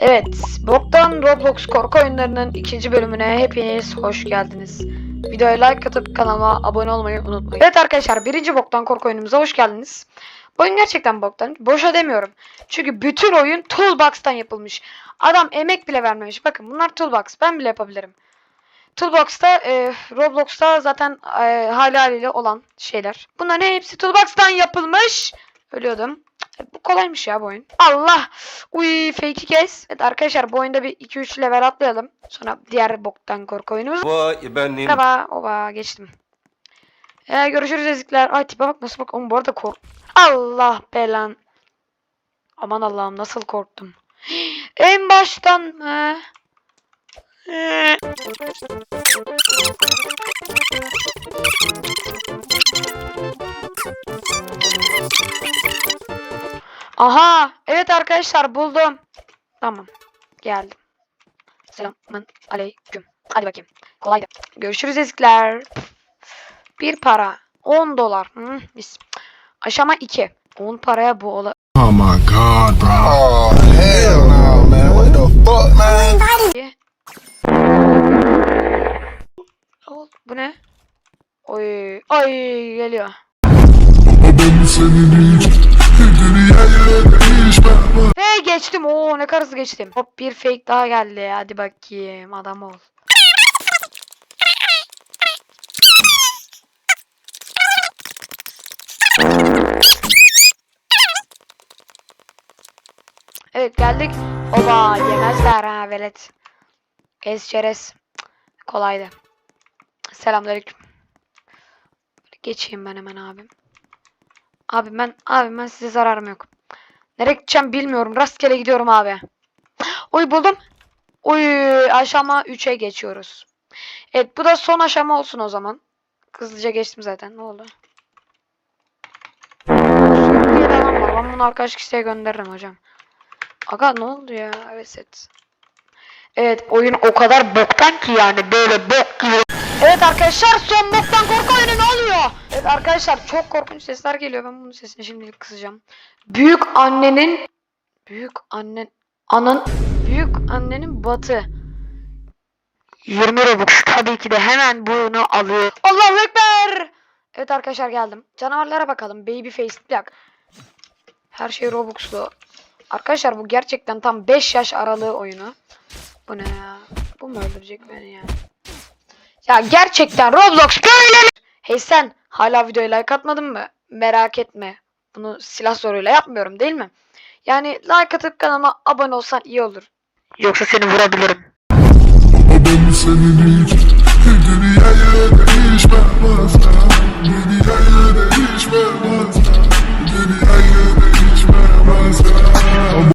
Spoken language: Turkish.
Evet, Boktan Roblox korku oyunlarının ikinci bölümüne hepiniz hoş geldiniz. Videoya like atıp kanalıma abone olmayı unutmayın. Evet arkadaşlar, birinci Boktan korku oyunumuza hoş geldiniz. Bu oyun gerçekten boktan. Boşa demiyorum. Çünkü bütün oyun Toolbox'tan yapılmış. Adam emek bile vermemiş. Bakın bunlar Toolbox. Ben bile yapabilirim. Toolbox'ta, e, Roblox'ta zaten e, hali haliyle olan şeyler. Bunların hepsi Toolbox'tan yapılmış. Ölüyordum. Bu kolaymış ya bu oyun. Allah! Uy fake kes. Evet arkadaşlar bu oyunda bir 2-3 level atlayalım. Sonra diğer boktan korku oyunumuz. Vay benim. Merhaba. Oba geçtim. Ee, görüşürüz ezikler. Ay tipe bak nasıl bak. Oğlum bu arada kork. Allah belan. Aman Allah'ım nasıl korktum. En baştan mı? Ee. Aha, evet arkadaşlar buldum. Tamam, geldim. Selamun aleyküm. Hadi bakayım. Kolaydı. Görüşürüz ezikler. Bir para. 10 dolar. Hı, mis. Aşama 2. 10 paraya bu ola... Oh my god, bro. Oh hell no, man! What the fuck, man? Bu ne? Oy, ay geliyor. Geçtim. Oo ne kadar hızlı geçtim. Hop bir fake daha geldi. Hadi bakayım adam ol. Evet geldik. Oba yemezler ha velet. Ez çerez. Kolaydı. Selamünaleyküm. Geçeyim ben hemen abim. Abi ben abi ben size zararım yok. Nereye gideceğim bilmiyorum. Rastgele gidiyorum abi. Oy buldum. Oy aşama 3'e geçiyoruz. Evet bu da son aşama olsun o zaman. Hızlıca geçtim zaten. Ne oldu? Ben bunu arkadaş kişiye gönderirim hocam. Aga ne oldu ya? Evet set. Evet oyun o kadar boktan ki yani böyle bok gibi. Evet arkadaşlar son boktan korku oyunu ne Evet arkadaşlar çok korkunç sesler geliyor. Ben bunun sesini şimdilik kısacağım. Büyük annenin büyük annen anın büyük annenin batı 20 Robux tabii ki de hemen bunu alıyor. Allahu Ekber. Evet arkadaşlar geldim. Canavarlara bakalım. Baby face plak. Her şey Robux'lu. Arkadaşlar bu gerçekten tam 5 yaş aralığı oyunu. Bu ne ya? Bu mu öldürecek beni ya? Ya gerçekten Roblox böyle? Hey sen hala videoya like atmadın mı? Merak etme. Bunu silah zoruyla yapmıyorum değil mi? Yani like atıp kanalıma abone olsan iyi olur. Yoksa seni vurabilirim. Ben senin için